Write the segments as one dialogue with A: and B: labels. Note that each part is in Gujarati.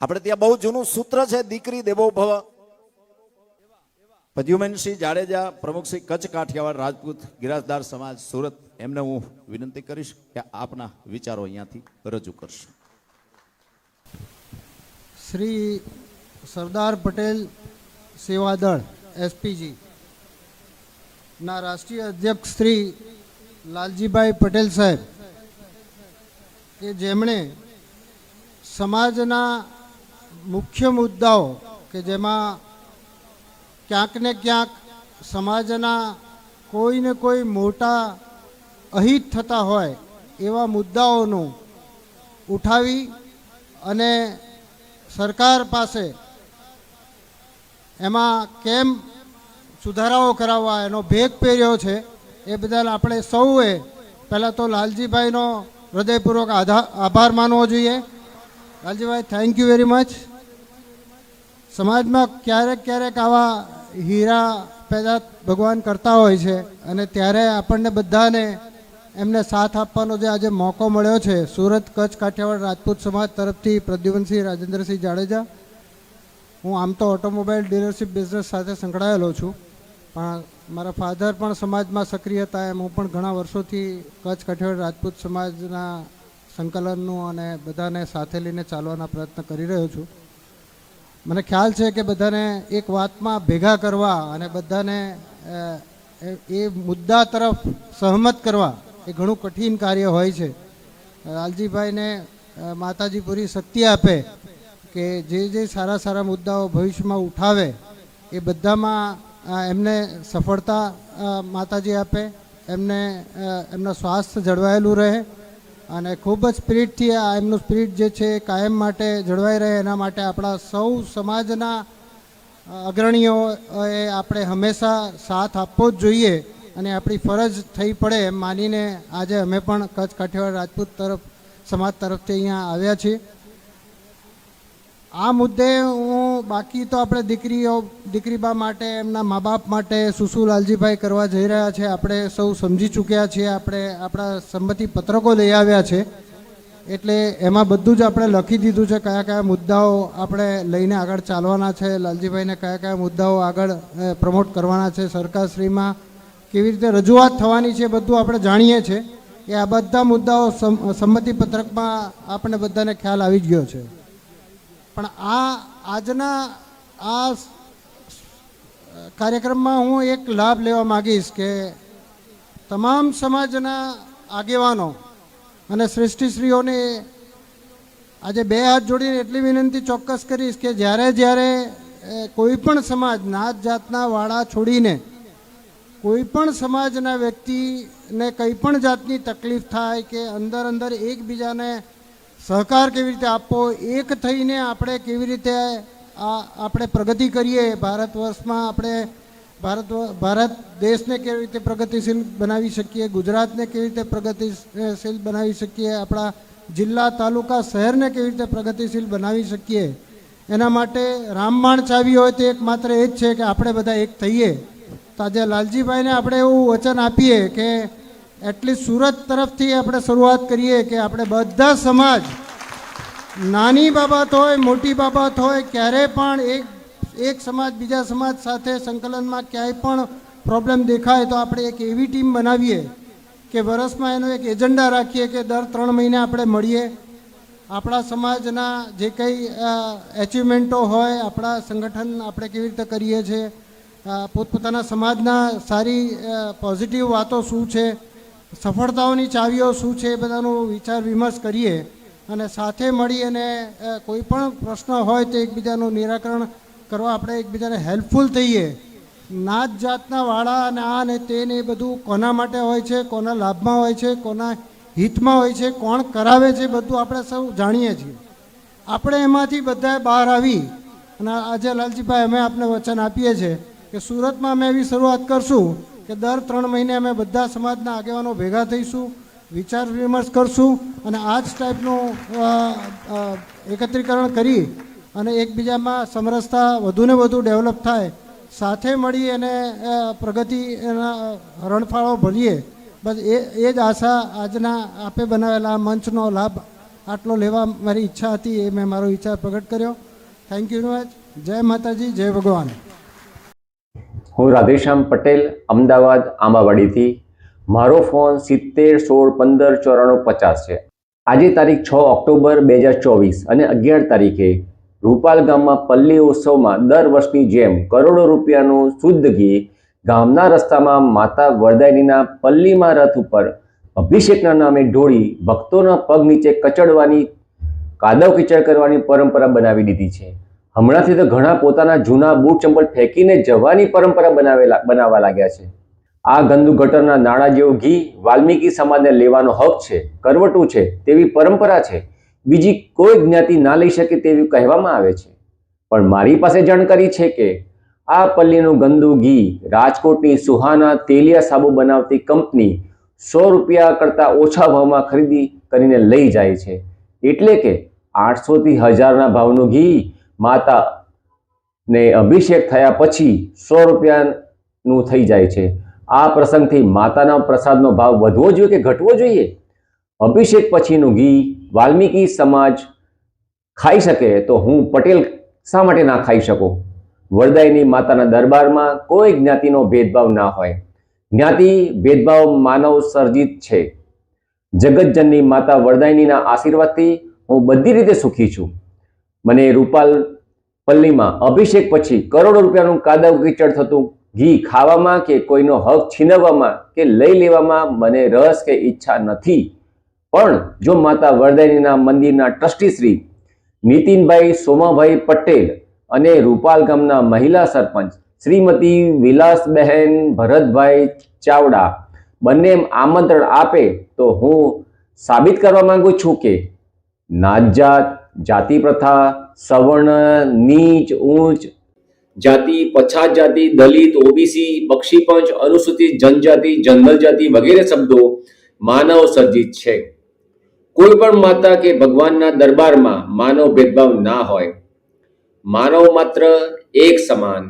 A: આપણે ત્યાં બહુ જૂનું સૂત્ર છે, દીકરી દેવો ભવ. પદ્યુમનસિંહ જાડેજા પ્રમુખશ્રી કચ્છ કાઠિયાવાડ રાજપૂત ગિરાસદાર સમાજ સુરત, એમને હું વિનંતી કરીશ કે આપના વિચારો અહીંયાથી રજૂ કરશો.
B: શ્રી સરદાર પટેલ સેવાદળ એસપીજી ના રાષ્ટ્રીય અધ્યક્ષ શ્રી લાલજીભાઈ પટેલ સાહેબ, કે જેમણે સમાજના મુખ્ય મુદ્દાઓ કે જેમાં ક્યાંક ને ક્યાંક સમાજના કોઈ ને કોઈ મોટા અહિત થતા હોય એવા મુદ્દાઓનું ઉઠાવી અને સરકાર પાસે એમાં કેમ સુધારાઓ કરાવવા એનો ભેગ પહેર્યો છે એ બદલ આપણે સૌએ પહેલાં તો લાલજીભાઈનો હૃદયપૂર્વક આધાર આભાર માનવો જોઈએ. Laljibhai thank you very much સમાજમાં ક્યારેક ક્યારેક આવા હીરા પેદા ભગવાન કરતા હોય છે અને ત્યારે આપણને બધાને એમને સાથ આપવાનો જે આજે મોકો મળ્યો છે, સુરત કચ્છ કાઠિયાવાડ રાજપૂત સમાજ તરફથી પ્રદ્યુમનસિંહ રાજેન્દ્રસિંહ જાડેજા. હું આમ તો ઓટોમોબાઈલ ડીલરશીપ બિઝનેસ સાથે સંકળાયેલો છું, પણ મારા ફાધર પણ સમાજમાં સક્રિય હતા એમ હું પણ ઘણા વર્ષોથી કચ્છ કાઠિયાવાડ રાજપૂત સમાજના સંકલનનું અને બધાને સાથે લઈને ચાલવાના પ્રયત્ન કરી રહ્યો છું. મને ખ્યાલ છે કે બધાને એક વાતમાં ભેગા કરવા અને બધાને એ- મુદ્દા તરફ સહમત કરવા એ ઘણું કઠિન કાર્ય હોય છે. લાલજીભાઈને માતાજી પૂરી શક્તિ આપે કે જે જે સારા સારા મુદ્દાઓ ભવિષ્યમાં ઉઠાવે એ બધામાં એમને સફળતા માતાજી આપે, એમને એમના સ્વાસ્થ્ય જળવાયેલું રહે અને ખૂબ જ સ્પિરિટથી આ એમનું સ્પિરિટ જે છે કાયમ માટે જળવાઈ રહે, એના માટે આપણા સૌ સમાજના અગ્રણીઓએ આપણે હંમેશા સાથ આપવો જ જોઈએ અને આપણી ફરજ થઈ પડે એમ માનીને આજે અમે પણ કચ્છ કાઠિયાવાડ રાજપૂત તરફ, સમાજ તરફથી અહીંયા આવ્યા છીએ. આ મુદ્દે હું બાકી તો આપણે દીકરીઓ દીકરી બા માટે, એમના મા બાપ માટે સુસુ લાલજીભાઈ કરવા જઈ રહ્યા છે. આપણે સૌ સમજી ચૂક્યા છીએ. આપણે આપણા સંમતિ પત્રકો લઈ આવ્યા છે. એટલે એમાં બધું જ આપણે લખી દીધું છે. કયા કયા મુદ્દાઓ આપણે લઈને આગળ ચાલવાના છે. લાલજીભાઈને કયા કયા મુદ્દાઓ આગળ પ્રમોટ કરવાના છે સરકારશ્રીમાં. કેવી રીતે રજૂઆત થવાની છે બધું આપણે જાણીએ છીએ. એ આ બધા મુદ્દાઓ સમ- સંમતિ પત્રકમાં આપણે બધાને ખ્યાલ આવી ગયો છે. પણ આ આજના આ કાર્યક્રમમાં હું એક લાભ લેવા માગીશ કે તમામ સમાજના આગેવાનો અને શ્રેષ્ઠીશ્રીઓને આજે બે હાથ જોડીને એટલી વિનંતી ચોક્કસ કરીશ કે જ્યારે જ્યારે કોઈ પણ સમાજ નાત જાતના વાળા છોડીને કોઈ પણ સમાજના વ્યક્તિને કંઈ પણ જાતની તકલીફ થાય કે અંદર અંદર એકબીજાને સહકાર કેવી રીતે આપવો? એક થઈને આપણે કેવી રીતે આ આપણે પ્રગતિ કરીએ? ભારત વર્ષમાં આપણે ભારત ભારત દેશને કેવી રીતે પ્રગતિશીલ બનાવી શકીએ? ગુજરાતને કેવી રીતે પ્રગતિશીલ બનાવી શકીએ? આપણા જિલ્લા, તાલુકા, શહેરને કેવી રીતે પ્રગતિશીલ બનાવી શકીએ? એના માટે રામબાણ ચાવી હોય તો એક માત્ર એ જ છે કે આપણે બધા એક થઈએ. તો આજે લાલજીભાઈને આપણે એવું વચન આપીએ કે એટલીસ્ટ સુરત તરફથી આપણે શરૂઆત કરીએ કે આપણે બધા સમાજ, નાની બાબત હોય, મોટી બાબત હોય, ક્યારે પણ એક એક સમાજ બીજા સમાજ સાથે સંકલનમાં ક્યાંય પણ પ્રોબ્લેમ દેખાય તો આપણે એક એવી ટીમ બનાવીએ કે વર્ષમાં એનો એક એજન્ડા રાખીએ કે દર ત્રણ મહિને આપણે મળીએ. આપણા સમાજના જે કંઈ એચિવમેન્ટો હોય, આપણા સંગઠન આપણે કેવી રીતે કરીએ છીએ પોતપોતાના સમાજના સારી પોઝિટિવ વાતો શું છે સફળતાઓની ચાવીઓ શું છે એ બધાનો વિચાર વિમર્શ કરીએ અને સાથે મળી અને કોઈ પણ પ્રશ્ન હોય તો એકબીજાનું નિરાકરણ કરવા આપણે એકબીજાને હેલ્પફુલ થઈએ. નાત જાતના વાળા અને આ ને તે ને એ બધું કોના માટે હોય છે, કોના લાભમાં હોય છે, કોના હિતમાં હોય છે, કોણ કરાવે છે બધું આપણે સૌ જાણીએ છીએ. આપણે એમાંથી બધાએ બહાર આવી અને આજે લાલજીભાઈ અમે આપને વચન આપીએ છીએ કે સુરતમાં અમે એવી શરૂઆત કરશું કે દર ત્રણ મહિને અમે બધા સમાજના આગેવાનો ભેગા થઈશું, વિચાર વિમર્શ કરશું અને આ જ ટાઈપનું એકત્રીકરણ કરી અને એકબીજામાં સમરસતા વધુને વધુ ડેવલપ થાય, સાથે મળી અને પ્રગતિ એના હરણફાળો ભરીએ. બસ એ એ જ આશા આજના આપે બનાવેલા મંચનો લાભ આટલો લેવા મારી ઈચ્છા હતી એ મેં મારો વિચાર પ્રગટ કર્યો. થેન્ક યુ વેરી મચ જય માતાજી, જય ભગવાન.
C: હું રાધેશ્યામ પટેલ, અમદાવાદ, આંબાવાડીથી. મારો ફોન સિત્તેર સોળ પંદર ચોરાણું પચાસ છે. આજે તારીખ છ ઓક્ટોબર બે હજાર ચોવીસ અને અગિયાર તારીખે રૂપાલ ગામમાં પલ્લી ઉત્સવમાં દર વર્ષની જેમ કરોડો રૂપિયાનું શુદ્ધ ઘી ગામના રસ્તામાં માતા વરદાયનીના પલ્લીમાં રથ ઉપર અભિષેકના નામે ઢોળી ભક્તોના પગ નીચે કચડવાની, કાદવ કીચડ કરવાની પરંપરા બનાવી દીધી છે. હમણાંથી તો ઘણા પોતાના જૂના બૂટ ચંપલ ફેંકીને જવાની પરંપરા બનાવેલા બનાવવા લાગ્યા છે. આ ગંદુ ગટરના નાણાં જેવું ઘી વાલ્મીકી સમાજને લેવાનો હક છે, કરવટું છે, તેવી પરંપરા છે. બીજી કોઈ જ્ઞાતિ ના લઈ શકે તેવી કહેવામાં આવે છે. પણ મારી પાસે જાણકારી છે કે આ પલ્લીનું ગંદુ ઘી રાજકોટની સુહાના તેલિયા સાબુ બનાવતી કંપની સો રૂપિયા કરતાં ઓછા ભાવમાં ખરીદી કરીને લઈ જાય છે. એટલે કે આઠસોથી હજારના ભાવનું ઘી માતા ને અભિષેક થયા પછી સો રૂપિયાનું થઈ જાય છે. આ પ્રસંગથી માતાના પ્રસાદનો ભાવ વધવો જોઈએ કે ઘટવો જોઈએ? અભિષેક પછીનું ઘી વાલ્મીકી સમાજ ખાઈ શકે તો હું પટેલ શા માટે ના ખાઈ શકું? વરદાયની માતાના દરબારમાં કોઈ જ્ઞાતિનો ભેદભાવ ના હોય. જ્ઞાતિ, ભેદભાવ માનવ સર્જિત છે. જગતજનની માતા વરદાયનીના આશીર્વાદથી હું બધી રીતે સુખી છું. મને રૂપાલ પલ્લીમાં અભિષેક પછી કરોડો રૂપિયાનું કાદવ કીચડ થતું. ઘી ખાવામાં કે કોઈનો હક છીનવવામાં કે લઈ લેવામાં મને રસ કે ઈચ્છા નથી. પણ જો માતા વરદાયનીના મંદિરના ટ્રસ્ટી શ્રી નીતિનભાઈ સોમાભાઈ પટેલ અને રૂપાલ ગામના મહિલા સરપંચ શ્રીમતી વિલાસબહેન ભરતભાઈ ચાવડા બંને આમંત્રણ આપે તો હું સાબિત કરવા માંગુ છું કે નાત જાત પ્રથા સવર્ણ, નીચ, ઊંચ, જાતિ પછાત જાતિ દલિત, ઓબીસી પક્ષીપંચ અનુસૂચિત જનજાતિ જંગલ જાતિ વગેરે શબ્દો માનવ સર્જિત છે. કોઈ પણ માતા કે ભગવાનના દરબારમાં માનવ ભેદભાવ ના હોય, માનવ માત્ર એક સમાન.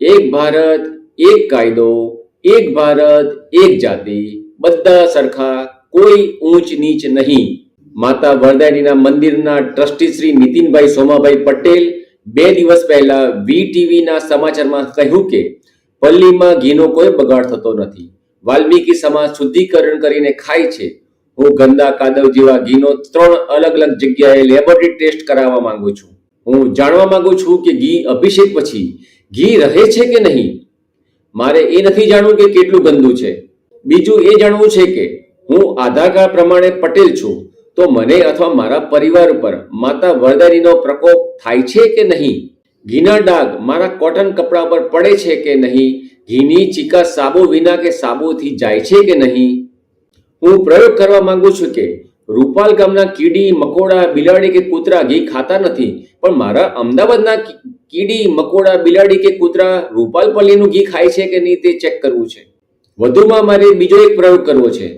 C: એક ભારત, એક કાયદો, એક ભારત, એક જાતિ, બધા સરખા, કોઈ ઊંચ નીચ નહીં. માતા વરદાયણીના મંદિરના ટ્રસ્ટી શ્રી નીતિનભાઈ સોમાભાઈ પટેલ બે દિવસ પહેલા વી ટીવીના સમાચારમાં કહ્યું કે, પલ્લીમાં ઘીનો કોઈ બગાડ થતો નથી. વાલ્મીકી સમાજ શુદ્ધિકરણ કરીને ખાય છે. હું ગંદા કાદવ જેવા ઘીનો ત્રણ અલગ અલગ જગ્યાએ લેબોરેટરી ટેસ્ટ કરાવવા માંગુ છું. હું જાણવા માંગુ છું કે ઘી અભિષેક પછી ઘી રહે છે કે નહીં? મારે એ નથી જાણવું કે કેટલું ગંદુ છે. બીજું એ જાણવું છે કે, હું આધાર કાર્ડ પ્રમાણે પટેલ છું. તો મને અથવા મારા પરિવાર ઉપર માતા વરદારીનો પ્રકોપ થાય છે કે નહીં? ઘીના ડાઘ મારા કોટન કપડા પર પડે છે કે નહીં? ઘીની ચીકા સાબુ વિના કે સાબુથી જાય છે કે નહીં? હું પ્રયોગ કરવા માંગુ છું કે રૂપાલ ગામના કીડી, મકોડા, બિલાડી કે કૂતરા ઘી ખાતા નથી, પણ મારા અમદાવાદના કીડી, મકોડા, બિલાડી કે કૂતરા રૂપાલ પલ્લીનું ઘી ખાય છે કે નહીં તે ચેક કરવું છે. વધુમાં મારે બીજો એક પ્રયોગ કરવો છે.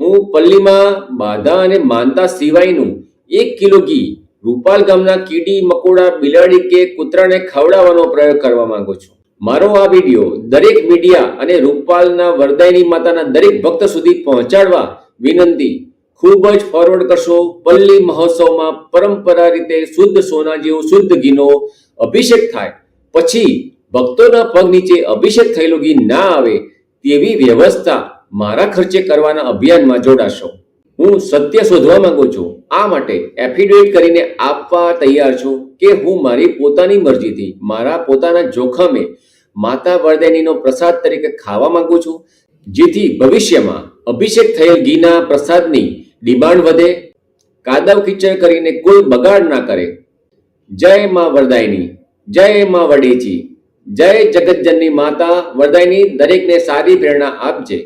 C: હું પલ્લીમાં બાધા અને માનતા સિવાયનું એક કિલો ઘી રૂપાલ ગામના કીડી મકોડા બિલાડી કે કૂતરાને ખવડાવવાનો પ્રયોગ કરવા માંગુ છું. મારો આ વીડિયો દરેક મીડિયા અને રૂપાલના વરદાયની માતાના દરેક ભક્ત સુધી પહોંચાડવા વિનંતી. ખૂબ જ ફોરવર્ડ કરશો પલ્લી મહોત્સવમાં પરંપરા રીતે શુદ્ધ સોના જેવો શુદ્ધ ઘીનો અભિષેક થાય. પછી ભક્તોના પગ નીચે અભિષેક થયેલો ઘી ના આવે તેવી વ્યવસ્થા મારા ખર્ચે કરવાના અભિયાનમાં જોડાશો. હું સત્ય શોધવા માંગુ છું. આ માટે એફિડેવિટ કરીને આપવા તૈયાર છું કે હું મારી પોતાની મરજીથી, મારા પોતાના જોખમે માતા વરદેનીનો પ્રસાદ તરીકે ખાવા માંગુ છું, જેથી ભવિષ્યમાં અભિષેક થયેલ ઘીના પ્રસાદની ડિમાન્ડ વધે, કાદવ કિચડ કરીને કોઈ બગાડ ના કરે. જય માં વરદાયની, જય માં વડેચી, જય જગતજનની માતા વરદાયની દરેકને સારી પ્રેરણા આપજે.